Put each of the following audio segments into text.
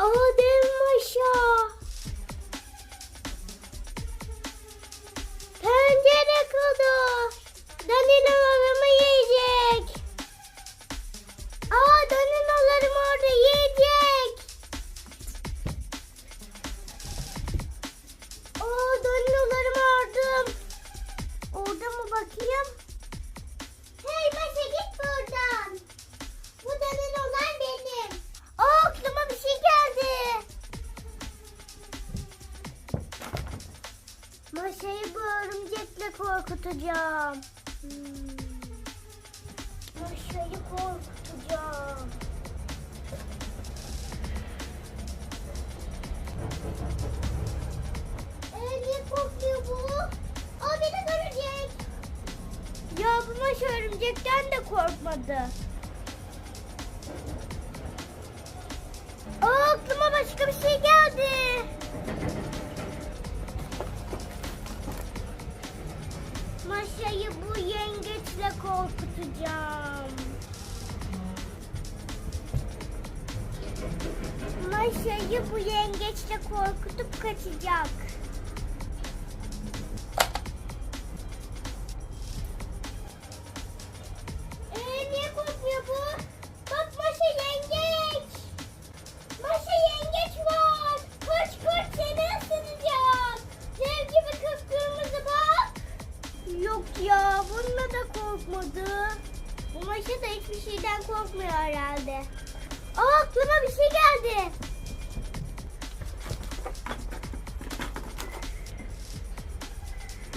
Adem Maşa. Pencere kolu. Daninolarımı yiyecek. Aa daninolarım orada yiyecek. Aa daninolarımı aldım. Orada mı bakayım? Örümcekle korkutacağım. Hmm. Maşayı korkutacağım. Ee, niye korkuyor bu? Aa beni görecek. Ya bu maşa örümcekten de korkmadı. Korkutacağım. Maşayı bu yengeçle korkutup kaçacak. Bu Maşa da hiçbir şeyden korkmuyor herhalde. Aa aklıma bir şey geldi.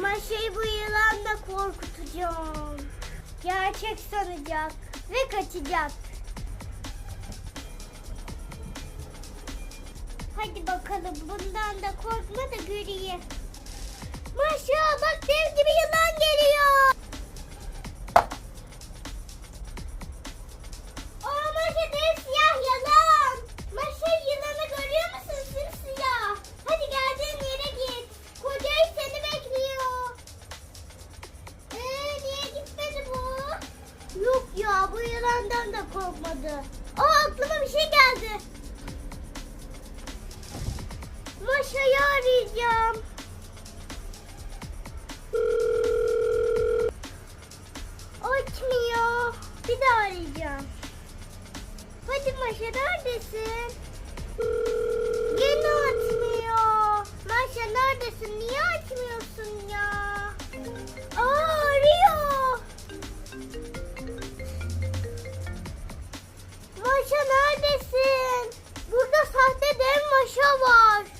Maşayı bu yılanla korkutacağım. Gerçek sanacak ve kaçacak. Hadi bakalım bundan da korkma da göreyim. Maşa bak dev gibi yılan geliyor. Ya bu yılandan da korkmadı. Aa aklıma bir şey geldi. Maşa'yı arayacağım. Açmıyor. Bir daha arayacağım. Hadi Maşa neredesin? Gene açmıyor. Maşa neredesin? Niye açmıyorsun ya? Neredesin? Burada sahte dev Maşa var.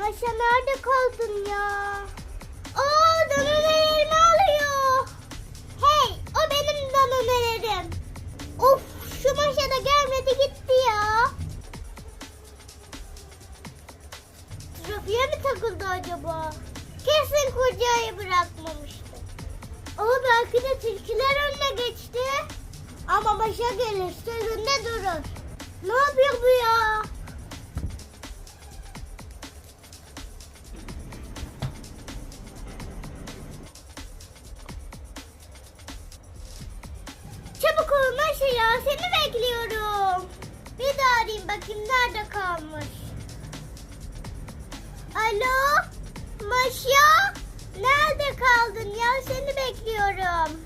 Maşa nerede kaldın ya? Aa dönülerimi alıyor. Hey o benim dönülerim. Of şu Maşa da gelmedi gitti ya. Trafiğe mi takıldı acaba? Kesin kocayı bırakmamıştı. Ama belki de tilkiler önüne geçti. Ama Maşa gelir sözünde durur. Ne yapıyor bu ya? Bakayım nerede kalmış. Alo Maşa nerede kaldın ya seni bekliyorum.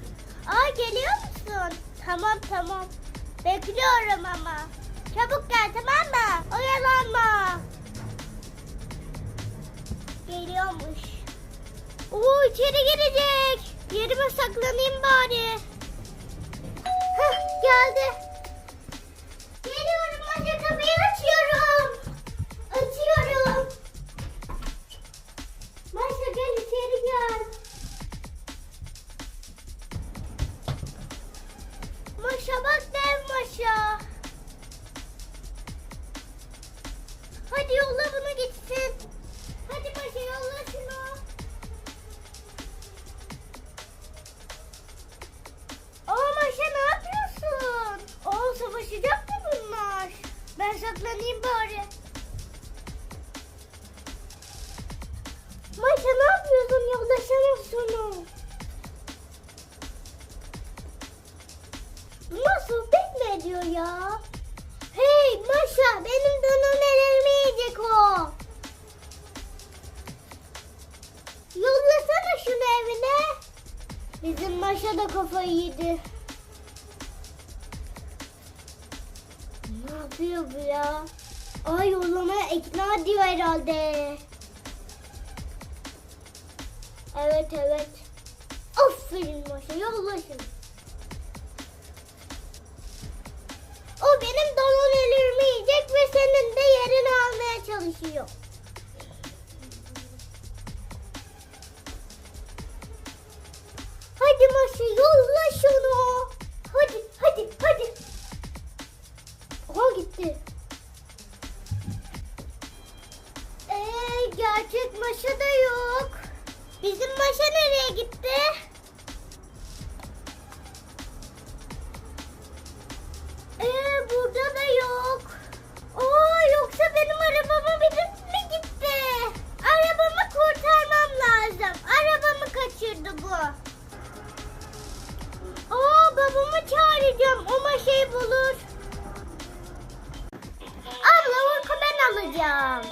Aa geliyor musun? Tamam tamam bekliyorum ama. Çabuk gel tamam mı? Oyalanma. Geliyormuş. Oo içeri girecek. Yerime saklanayım bari. Hah, geldi. maşa bak dev maşa. Hadi yolla bunu gitsin. Hadi paşa yolla şunu. Aa maşa ne yapıyorsun? Oo savaşacak mı bunlar? Ben saklanayım bari. Maşa ne yapıyorsun? Yoldaşa? Bizim Maşa da kafayı yedi. Ne yapıyor bu ya? Ay yollamaya ikna ediyor herhalde. Evet evet. Aferin Maşa yollasın. O benim dalonelerimi yiyecek ve senin de yerini almaya çalışıyor. Maşa yolla şunu. Hadi hadi hadi. Oha gitti. Ee, gerçek Maşa da yok. Bizim Maşa nereye gitti? Ee, burada da yok. Oo, yoksa benim arabama binip mi gitti? Arabamı kurtarmam lazım. Arabamı kaçırdı bu. Babamı çağıracağım. O maşayı bulur. Abla Hulk'u ben alacağım.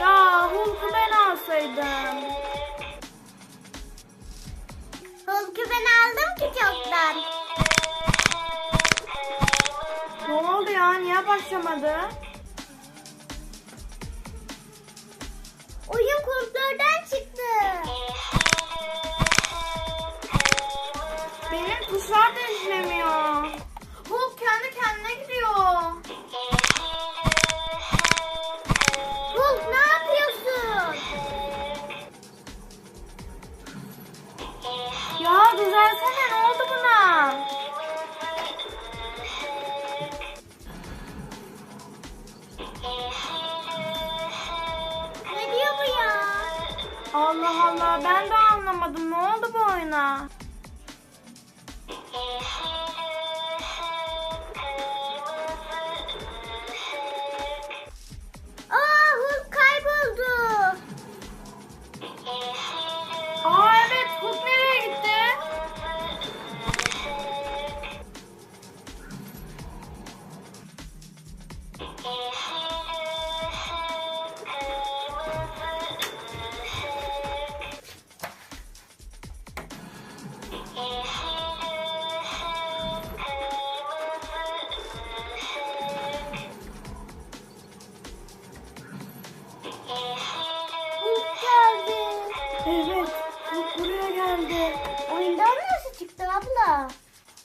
Ya Hulk'u ben alsaydım. Hulk'u ben aldım ki çoktan. Ne oldu ya? Niye başlamadı? Tuşlar da işlemiyor. Hulk kendi kendine gidiyor. Hulk ne yapıyorsun? Ya düzelsene ne oldu buna? Ne diyor bu ya? Allah Allah ben de anlamadım. Ne oldu bu oyuna?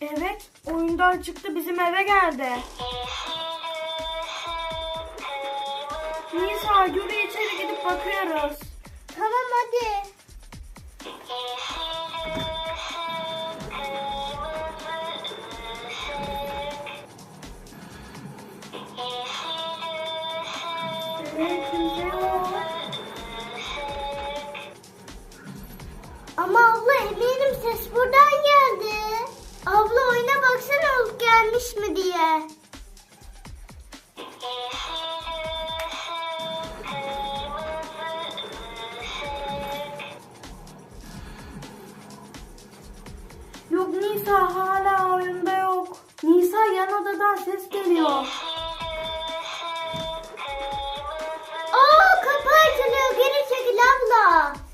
Evet oyundan çıktı bizim eve geldi. Nisa yürü içeri gidip bakıyoruz. Tamam hadi. Gelmiş mi diye. Yok Nisa hala oyunda yok. Nisa yan odadan ses geliyor. Aa kapı açılıyor geri çekil abla.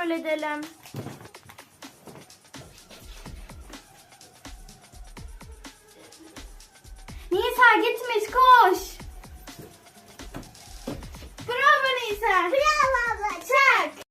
Kontrol edelim. Nisa gitmiş